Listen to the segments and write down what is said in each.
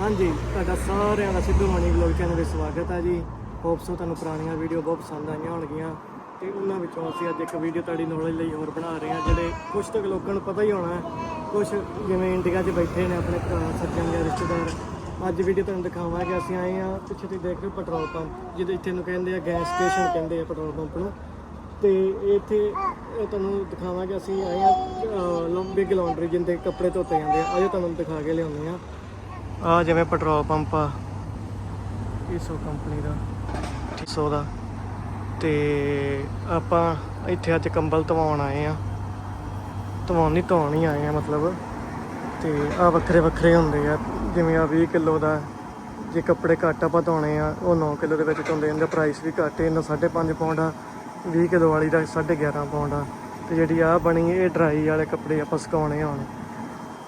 ਹਾਂਜੀ, ਤੁਹਾਡਾ ਸਾਰਿਆਂ ਦਾ ਸਿੱਧੂ ਮਣੀ ਵਲੌਗ ਚੈਨਲ ਵਿੱਚ ਸਵਾਗਤ ਹੈ ਜੀ। ਹੋਪਸ ਸੋ ਤੁਹਾਨੂੰ ਪੁਰਾਣੀਆਂ ਵੀਡੀਓ ਬਹੁਤ ਪਸੰਦ ਆਈਆਂ ਹੋਣਗੀਆਂ। ਤੇ ਉਹਨਾਂ ਵਿੱਚੋਂ ਅਸੀਂ ਅੱਜ ਇੱਕ ਵੀਡੀਓ ਤੁਹਾਡੀ ਨੌਲੇਜ ਲਈ ਹੋਰ ਬਣਾ ਰਹੇ ਹਾਂ, ਜਿਹੜੇ ਕੁਝ ਤੱਕ ਲੋਕਾਂ ਨੂੰ ਪਤਾ ਹੀ ਹੋਣਾ ਹੈ। ਕੁਝ ਜਿਵੇਂ ਇੰਡੀਆ 'ਚ ਬੈਠੇ ਨੇ ਆਪਣੇ ਭਰਾ, ਸੱਜਣ ਜਾਂ ਰਿਸ਼ਤੇਦਾਰ। ਅੱਜ ਵੀਡੀਓ ਤੁਹਾਨੂੰ ਦਿਖਾਵਾਂਗੇ, ਅਸੀਂ ਆਏ ਹਾਂ ਪਿੱਛੇ ਤੁਸੀਂ ਦੇਖ ਰਹੇ ਹੋ ਪੈਟਰੋਲ ਪੰਪ, ਜਿਹਦੇ ਇੱਥੇ ਨੂੰ ਕਹਿੰਦੇ ਆ ਗੈਸ ਸਟੇਸ਼ਨ ਕਹਿੰਦੇ ਆ ਪੈਟਰੋਲ ਪੰਪ ਨੂੰ। ਤੇ ਇੱਥੇ ਇਹ ਤੁਹਾਨੂੰ ਦਿਖਾਵਾਂਗੇ, ਅਸੀਂ ਆਏ ਹਾਂ ਲੰਬੇ ਗਲਾਉਂਡਰੀ ਜਿੰਦੇ ਕੱਪੜੇ ਧੋਤੇ ਜਾਂਦੇ ਆ। ਆਜੋ ਤੁਹਾਨੂੰ ਦਿਖਾ ਕੇ ਲਿਆਉਂਦੇ ਆ ਆ ਜਿਵੇਂ ਪੈਟਰੋਲ ਪੰਪ ਆ, ਈਸੋ ਕੰਪਨੀ ਦਾ, ਈਸੋ ਦਾ। ਤੇ ਆਪਾਂ ਇੱਥੇ ਅੱਜ ਕੰਬਲ ਧਵਾਉਣ ਆਏ ਆ। ਧਵਾਉਣ ਨਹੀਂ, ਧੋਣ ਹੀ ਆਏ ਆ ਮਤਲਬ। ਤੇ ਆ ਵੱਖਰੇ ਵੱਖਰੇ ਹੁੰਦੇ ਆ, ਜਿਵੇਂ ਆ 20 ਕਿਲੋ ਦਾ। ਜੇ ਕੱਪੜੇ ਘੱਟ ਆਪਾਂ ਧੋਣੇ ਆ, ਉਹ 9 ਕਿਲੋ ਦੇ ਵਿੱਚ ਧੋਂਦੇ ਇਹਦਾ ਪ੍ਰਾਈਸ ਵੀ ਘੱਟ ਹੈ ਇਹਨਾਂ 5.5 ਪਾਉਂਡ ਆ 20 ਕਿਲੋ ਵਾਲੀ ਦਾ 11.5 ਪਾਉਂਡ ਆ। ਤੇ ਜਿਹੜੀ ਆ ਬਣੀ ਇਹ ਡਰਾਈ ਵਾਲੇ ਕੱਪੜੇ ਆਪਾਂ ਸੁਕਾਉਣੇ ਆ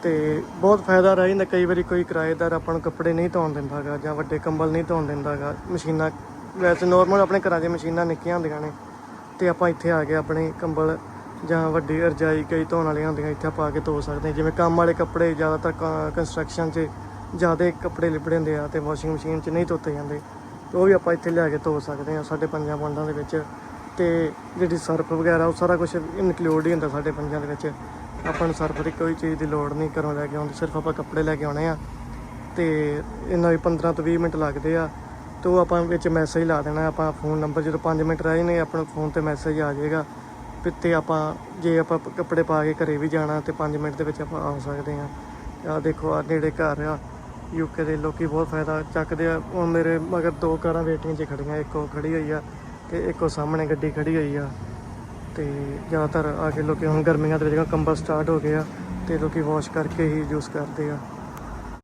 ਤੇ ਬਹੁਤ ਫਾਇਦਾ ਰਹਿ ਜਾਂਦਾ, ਕਈ ਵਾਰੀ ਕੋਈ ਕਿਰਾਏਦਾਰ ਆਪਾਂ ਨੂੰ ਕੱਪੜੇ ਨਹੀਂ ਧੋਣ ਦਿੰਦਾਗਾ ਜਾਂ ਵੱਡੇ ਕੰਬਲ ਨਹੀਂ ਧੋਣ ਦਿੰਦਾਗਾ। ਮਸ਼ੀਨਾਂ, ਵੈਸੇ ਨੋਰਮਲ ਆਪਣੇ ਘਰਾਂ 'ਚ ਮਸ਼ੀਨਾਂ ਨਿੱਕੀਆਂ ਹੁੰਦੀਆਂ ਨੇ, ਤੇ ਆਪਾਂ ਇੱਥੇ ਆ ਕੇ ਆਪਣੇ ਕੰਬਲ ਜਾਂ ਵੱਡੀ ਰਜਾਈ ਕਈ ਧੋਣ ਵਾਲੀਆਂ ਹੁੰਦੀਆਂ, ਇੱਥੇ ਪਾ ਕੇ ਧੋ ਸਕਦੇ ਜਿਵੇਂ ਕੰਮ ਵਾਲੇ ਕੱਪੜੇ ਜ਼ਿਆਦਾਤਰ ਕੰਸਟਰਕਸ਼ਨ 'ਚ ਜ਼ਿਆਦਾ ਕੱਪੜੇ ਲਿਪੜੇ ਹੁੰਦੇ ਆ ਤੇ ਵਾਸ਼ਿੰਗ ਮਸ਼ੀਨ 'ਚ ਨਹੀਂ ਧੋਤੇ ਜਾਂਦੇ, ਤੇ ਉਹ ਵੀ ਆਪਾਂ ਇੱਥੇ ਲਿਆ ਕੇ ਧੋ ਸਕਦੇ ਹਾਂ ਸਾਡੇ ਪੰਜਾਂ ਪਿੰਡਾਂ ਦੇ ਵਿੱਚ। ਤੇ ਜਿਹੜੀ ਸਰਫ ਵਗੈਰਾ, ਉਹ ਸਾਰਾ ਕੁਝ ਇਨਕਲੂਡ ਹੀ ਹੁੰਦਾ ਸਾਡੇ ਪੰਜਾਂ ਦੇ ਵਿੱਚ। ਆਪਾਂ ਨੂੰ ਸਰਫ ਦੀ ਕੋਈ ਚੀਜ਼ ਦੀ ਲੋੜ ਨਹੀਂ ਘਰੋਂ ਲੈ ਕੇ ਆਉਂਦੀ, ਸਿਰਫ ਆਪਾਂ ਕੱਪੜੇ ਲੈ ਕੇ ਆਉਣੇ ਆ। ਤੇ ਇਹਨਾਂ ਵੀ 15 ਤੋਂ 20 ਮਿੰਟ ਲੱਗਦੇ ਆ। ਤੇ ਉਹ ਆਪਾਂ ਵਿੱਚ ਮੈਸੇਜ ਲਾ ਦੇਣਾ, ਆਪਾਂ ਫੋਨ ਨੰਬਰ ਜਦੋਂ 5 ਮਿੰਟ ਰਹਿ ਨੇ ਆਪਣਾ ਫੋਨ ਤੇ ਮੈਸੇਜ ਆ ਜਾਏਗਾ। ਵੀ ਤੇ ਆਪਾਂ, ਜੇ ਆਪਾਂ ਕੱਪੜੇ ਪਾ ਕੇ ਘਰੇ ਵੀ ਜਾਣਾ ਤੇ 5 ਮਿੰਟ ਦੇ ਵਿੱਚ ਆਪਾਂ ਆ ਸਕਦੇ ਆ। ਆ ਦੇਖੋ ਆ ਨੇੜੇ ਘਰ ਆ। ਯੂਕੇ ਦੇ ਲੋਕੀ ਬਹੁਤ ਫਾਇਦਾ ਚੱਕਦੇ ਆ। ਉਹ ਮੇਰੇ ਮਗਰ ਦੋ ਕਾਰਾਂ ਵੇਟਿੰਗ 'ਚ ਖੜੀਆਂ, ਇੱਕ ਉਹ ਖੜੀ ਹੋਈ ਆ ਤੇ ਇੱਕ ਉਹ ਸਾਹਮਣੇ ਗੱਡੀ ਖੜੀ ਹੋਈ ਆ। ਤੇ ਜ਼ਿਆਦਾਤਰ ਆ ਕੇ ਲੋਕੀ ਹੁਣ ਗਰਮੀਆਂ ਦੇ ਵਿੱਚ ਕੰਬਲ ਸਟਾਰਟ ਹੋ ਗਏ ਆ ਤੇ ਲੋਕੀ ਵਾਸ਼ ਕਰਕੇ ਹੀ ਯੂਜ਼ ਕਰਦੇ ਆ।